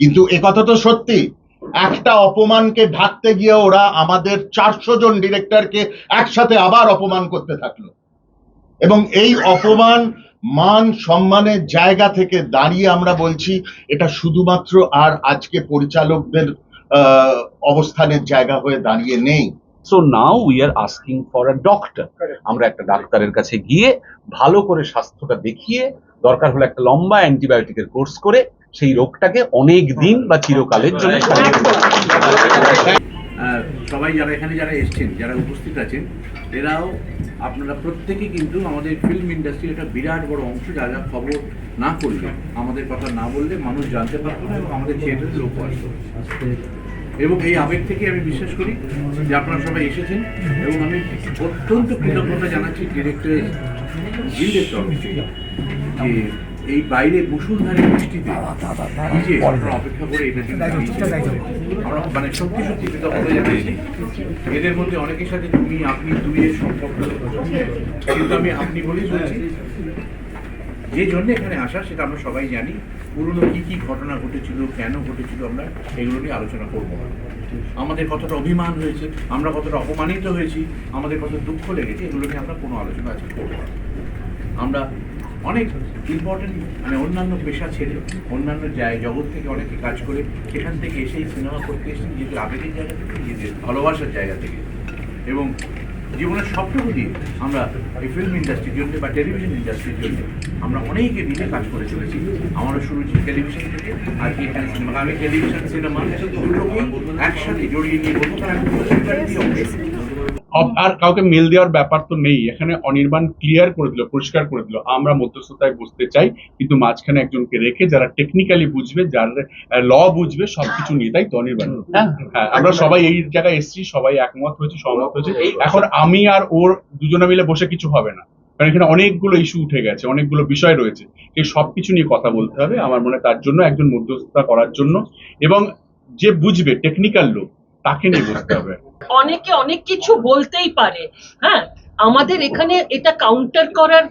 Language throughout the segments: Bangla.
কিন্তু একথা তো সত্যি। একটা অপমানকে ঢাকতে গিয়ে ওরা আমাদের চারশো জন ডিরেক্টরকে একসাথে আবার অপমান করতে থাকল। এবং এই অপমান মান সম্মানের জায়গা থেকে দাঁড়িয়ে আমরা বলছি এটা শুধুমাত্র আর আজকে পরিচালকদের আহ, অবস্থানের জায়গা হয়ে দাঁড়িয়ে নেই। So now we are asking for a doctor আমরা একটা ডাক্তারের কাছে গিয়ে ভালো করে স্বাস্থ্যটা দেখিয়ে দরকার হলে একটা লম্বা অ্যান্টিবায়োটিকের কোর্স করে সেই রোগটাকে অনেক দিন বা চিরকালের জন্য সবাই যারা এখানে যারা এসছেন যারা উপস্থিত আছেন এরাও আপনারা প্রত্যেকে কিন্তু আমাদের ফিল্ম ইন্ডাস্ট্রির একটা বিরাট বড় অংশ যারা খবর না করলে আমাদের কথা না বললে মানুষ জানতে পারতো না এবং আমাদের থিয়েটারে লোক আসতো। এবং এই আবেগ থেকে আমি বিশ্বাস করি যে আপনারা সবাই এসেছেন এবং আমি অত্যন্ত কৃতজ্ঞতা জানাচ্ছি ডিরেক্টর গিল্ডের তরফ থেকে যে এই বাইরে মুসুলধারে বৃষ্টিতে নিজে আপনারা অপেক্ষা করে আমরা মানে সত্যি সত্যি জানাচ্ছি এদের মধ্যে অনেকের সাথে তুমি আপনি দুই এর সম্পর্ক কিন্তু আমি আপনি বলেই বলছি যে জন্য এখানে আসা সেটা আমরা সবাই জানি। পুরনো কি কি ঘটনা ঘটেছিল কেন ঘটেছিল আমরা এগুলো নিয়ে আলোচনা করব না। আমাদের কতটা অভিমান হয়েছে আমরা কতটা অপমানিত হয়েছি আমাদের কত দুঃখ লেগেছে এগুলো নিয়ে আমরা কোনো আলোচনা আজকে করব না। আমরা অনেক ইম্পর্টেন্ট মানে অন্যান্য পেশা ছেড়ে অন্যান্য জায়, জগৎ থেকে অনেকে কাজ করে, সেখান থেকে এসেই সিনেমা করতে এসেছি নিজেদের আবেগের জায়গা থেকে নিজেদের ভালোবাসার জায়গা থেকে। এবং জীবনের সবটুকু দিয়ে আমরা এই ফিল্ম ইন্ডাস্ট্রির জন্য বা টেলিভিশন ইন্ডাস্ট্রির জন্য আমরা অনেকে মিলে কাজ করে চলেছি। আমরা শুরু হচ্ছে টেলিভিশন থেকে আজকে এখানে সিনেমা আমি টেলিভিশন সিনেমা একসাথে জড়িয়ে নিয়ে বলব, কারণ আর কাউকে মেল দেওয়ার ব্যাপার তো নেই। এখানে অনির্বাণ ক্লিয়ার করে দিল পরিষ্কার করে দিল। আমরা মধ্যস্থতায় বসতে চাই কিন্তু মাঝখানে একজনকে রেখে যারা টেকনিক্যালি বুঝবে যার ল বুঝবে সবকিছু নিয়ে। তাই তো অনির্বাণ? হ্যাঁ। আমরা সবাই এই জায়গায় এসেছি সবাই একমত হয়েছে সহমত হয়েছে। এখন আমি আর ওর দুজনে মিলে বসে কিছু হবে না। কারণ এখানে অনেকগুলো ইস্যু উঠে গেছে অনেকগুলো বিষয় রয়েছে। এই সবকিছু নিয়ে কথা বলতে হবে। আমার মনে হয় তার জন্য একজন মধ্যস্থতা করার জন্য। এবং যে বুঝবে টেকনিক্যাল লোক তাকে নিয়ে বসতে হবে। অনেকে অনেক কিছু বলতেই পারে হ্যাঁ? আমাদের এখানে এটা কাউন্টার করার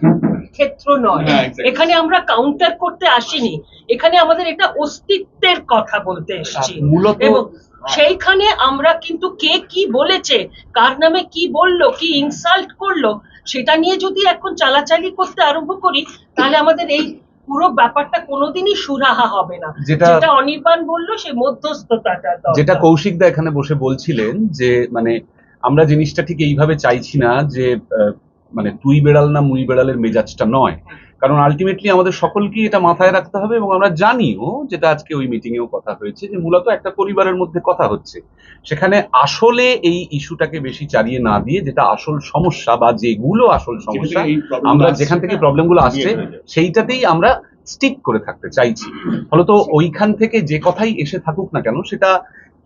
ক্ষেত্র নয়। হ্যাঁ, এখানে আমরা কাউন্টার করতে আসিনি। এখানে আমাদের এটা অস্তিত্বের কথা বলতে এসেছি। এবং সেইখানে আমরা কিন্তু কে কি বলেছে কার নামে কি বলল কি ইনসাল্ট করল সেটা নিয়ে যদি এখন চালাচালি করতে আরম্ভ করি তাহলে আমাদের এই পুরো ব্যাপারটা কোনোদিনই সুরাহা হবে না। যেটা- অনির্বাণ বলল সে মধ্যস্থতাটা যেটা কৌশিক দা এখানে বসে বলছিলেন যে মানে আমরা জিনিসটা ঠিক এইভাবে চাইছি না যে মানে তুই বেড়াল না মুই বেড়ালের মেজাজটা নয়। কারণ আলটিমেটলি আমাদের সকলকেই এটা মাথায় রাখতে হবে এবং আমরা জানিও যেটা আজকে ওই মিটিং এও কথা হয়েছে যে মূলত একটা পরিবারের মধ্যে কথা হচ্ছে। সেখানে আসলে এই ইস্যুটাকে বেশি চালিয়ে না দিয়ে যেটা আসল সমস্যা বা যেগুলো আসল সমস্যা আমরা যেখান থেকে প্রবলেমগুলো আসছে হয়ে যাবে। সেইটাতেই আমরা স্টিক করে থাকতে চাইছি। ফলত ওইখান থেকে যে কথাই এসে থাকুক না কেন সেটা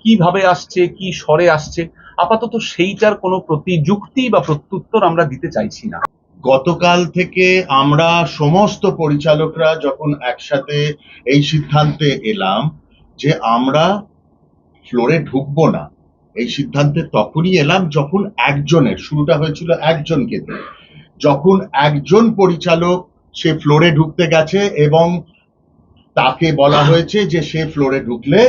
কীভাবে আসছে কি স্বরে আসছে আপাতত সেইটার কোনো প্রতিযুক্তি বা প্রত্যুত্তর আমরা দিতে চাইছি না। গতকাল থেকে আমরা সমস্ত পরিচালকরা যখন একসাথে এই সিদ্ধান্তে এলাম যে আমরা ফ্লোরে ঢুকবো না এই সিদ্ধান্তে তখনই এলাম যখন একজনের শুরুটা হয়েছিল একজনকে দিয়ে যখন একজন পরিচালক সে ফ্লোরে ঢুকতে গেছে এবং তাকে বলা হয়েছে যে সে ফ্লোরে ঢুকলে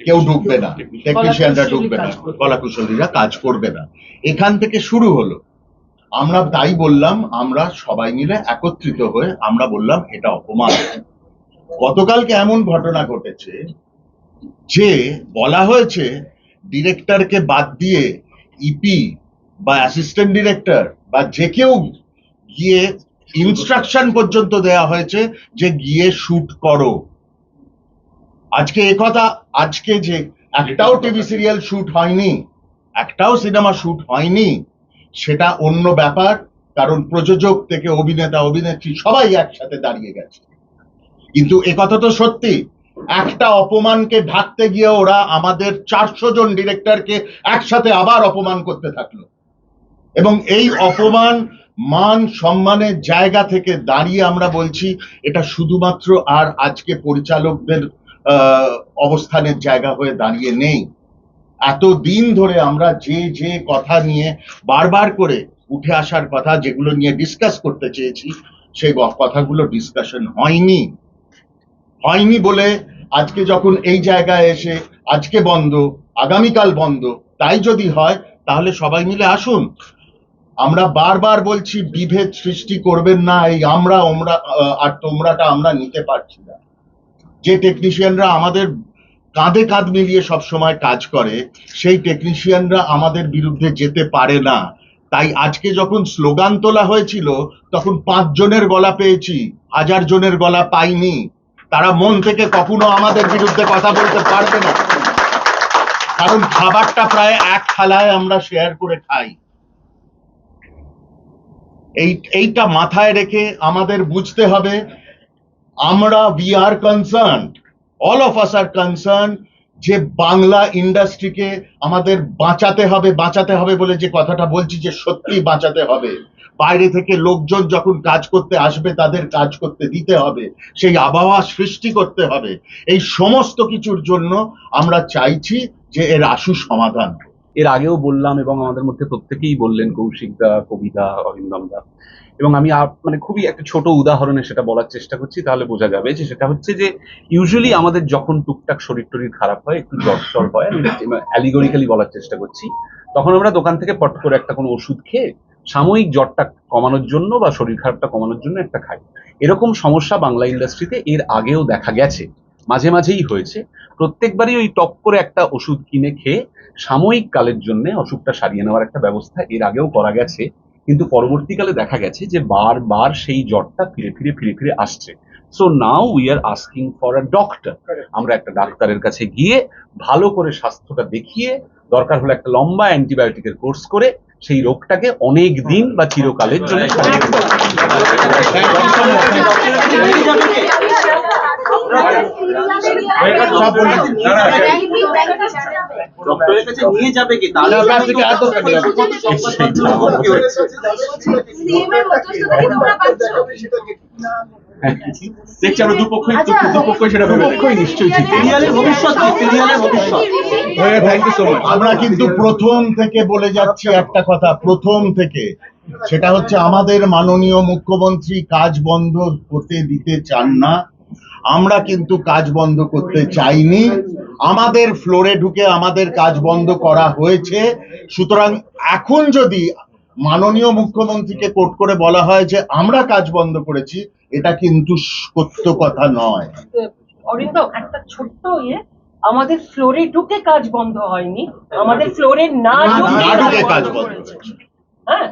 কেউ ঢুকবে না টেকনিশিয়ানরা ঢুকবে না কলাকুশলীরা কাজ করবে না। এখান থেকে শুরু হলো। আমরা তাই বললাম, আমরা সবাই মিলে একত্রিত হয়ে আমরা বললাম, এটা অপমান। গতকালকে এমন ঘটনা ঘটেছে যে বলা হয়েছে, ডিরেক্টরকে বাদ দিয়ে ইপি বা অ্যাসিস্ট্যান্ট ডিরেক্টর বা যে কেউ গিয়ে ইনস্ট্রাকশন পর্যন্ত দেয়া হয়েছে যে গিয়ে শুট করো। আজকে একথা আজকে যে একটাও টিভি সিরিয়াল শুট হয়নি, একটাও সিনেমা শুট হয়নি সেটা অন্য ব্যাপার, কারণ প্রযোজক থেকে অভিনেতা, অভিনেত্রী সবাই একসাথে দাঁড়িয়ে গেছে। কিন্তু একথা তো সত্যি, একটা অপমানকে ঢাকতে গিয়ে ওরা আমাদের চারশো জন ডিরেক্টরকে একসাথে আবার অপমান করতে থাকল। এবং এই অপমান, মান, সম্মানের জায়গা থেকে দাঁড়িয়ে আমরা বলছি, এটা শুধুমাত্র আর আজকে পরিচালকদের অবস্থানের জায়গা হয়ে দাঁড়িয়ে নেই। এত দিন ধরে আমরা যে যে কথা নিয়ে বারবার করে উঠে আসার কথা যেগুলো নিয়ে ডিসকাস করতে চেয়েছি, সেই কথাগুলো ডিসকাশন হয়নি। হয়নি বলে আজকে যখন এই জায়গায় এসে আজকে বন্ধ, আগামীকাল বন্ধ, তাই যদি হয়, তাহলে সবাই মিলে আসুন। আমরা বারবার বলছি, বিভেদ সৃষ্টি করবেন না, এই আমরা, ওমরা আর তোমরাটা আমরা নিতে পারছি না। যে টেকনিশিয়ানরা আমাদের কাঁধে কাঁধ মিলিয়ে সব সময় কাজ করে, সেই টেকনিশিয়ানরা আমাদের বিরুদ্ধে যেতে পারে না। তাই আজকে যখন স্লোগান তোলা হয়েছিল, তখন পাঁচ জনের গলা পেয়েছি, হাজার জনের গলা পাইনি। তারা মন থেকে কখনো আমাদের বিরুদ্ধে কথা বলতে পারবে না। কারণ খাবারটা প্রায় এক থালায় আমরা শেয়ার করে খাই। এই, এইটা মাথায় রেখে আমাদের বুঝতে হবে, আমরা we are concern all of us are concern যে বাংলা ইন্ডাস্ট্রিকে আমাদের বাঁচাতে হবে বাঁচাতে হবে বলে যে কথাটা বলছি যে সত্যি বাঁচাতে হবে। বাইরে থেকে লোকজন যখন কাজ করতে আসবে, তাদের কাজ করতে দিতে হবে। সেই আবহাওয়া সৃষ্টি করতে হবে। এই সমস্ত কিছুর জন্য আমরা চাইছি যে এর আশু সমাধান এর আগেও বললাম এবং আমাদের মধ্যে প্রত্যেকেই বললেন কৌশিক দা, কবিতা অরিন্দম দা। এবং আমি মানে খুবই একটা ছোট উদাহরণে সেটা বলার চেষ্টা করছি তাহলে বোঝা যাবে যে সেটা হচ্ছে যে ইউজুয়ালি আমাদের যখন টুকটাক শরীর টরীর খারাপ হয় একটু জ্বর টর হয় আমি অ্যালিগরিক্যালি বলার চেষ্টা করছি তখন আমরা দোকান থেকে পট করে একটা কোনো ওষুধ খেয়ে সাময়িক জ্বরটা কমানোর জন্য বা শরীর খারাপটা কমানোর জন্য একটা খাই। এরকম সমস্যা বাংলা ইন্ডাস্ট্রিতে এর আগেও দেখা গেছে মাঝে মাঝেই হয়েছে। প্রত্যেকবারই ওই টপ করে একটা ওষুধ কিনে খেয়ে সাময়িক কালের জন্য অসুখটা সারিয়ে নেওয়ার একটা ব্যবস্থা এর আগেও করা গেছে। কিন্তু পরবর্তীকালে দেখা গেছে যে বারবার সেই জ্বরটা ফিরে ফিরে ফিরে ফিরে আসছে। So now we are asking for a doctor আমরা একটা ডাক্তারের কাছে গিয়ে ভালো করে স্বাস্থ্যটা দেখিয়ে দরকার হলে একটা লম্বা অ্যান্টিবায়োটিকের কোর্স করে সেই রোগটাকে অনেক দিন বা চিরকালের জন্য সারিয়ে নিতে সব বলুন। ডক্টরের কাছে নিয়ে যাবে কি। দেখছি আমরা দুপক্ষই দুপক্ষই সেটা ভেবে নিশ্চয়ই সিরিয়ালের ভবিষ্যৎ সিরিয়ালের ভবিষ্যৎ। থ্যাংক ইউ সো মাচ আমরা কিন্তু প্রথম থেকে বলে যাচ্ছি একটা কথা প্রথম থেকে। সেটা হচ্ছে আমাদের মাননীয় মুখ্যমন্ত্রী কাজ বন্ধ করতে দিতে চান না। আমরা কিন্তু কাজ বন্ধ করতে চাইনি। আমাদের ফ্লোরে ঢুকে আমাদের কাজ বন্ধ করা হয়েছে। সুতরাং এখন যদি মাননীয় মুখ্যমন্ত্রীকে কোট করে বলা হয় যে আমরা কাজ বন্ধ করেছি এটা কিন্তু সত্য কথা নয়। অরিন্দম একটা ছোট্ট ইয়ে আমাদের ফ্লোরে ঢুকে কাজ বন্ধ হয়নি আমাদের ফ্লোরে না ঢুকে কাজ বন্ধ করেছে। হ্যাঁ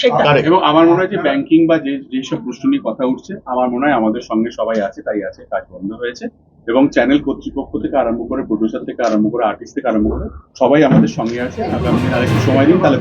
সেটা এবং আমার মনে হয় যে ব্যাংকিং বা যে যেসব প্রশ্ন নিয়ে কথা উঠছে আমার মনে হয় আমাদের সঙ্গে সবাই আছে তাই আছে কাজ বন্ধ হয়েছে। এবং চ্যানেল কর্তৃপক্ষ থেকে আরম্ভ করে প্রডিউসার থেকে আরম্ভ করে আর্টিস্ট থেকে আরম্ভ করে সবাই আমাদের সঙ্গে আছে। আগামী দিন আরেকটু সময় দিন তাহলে।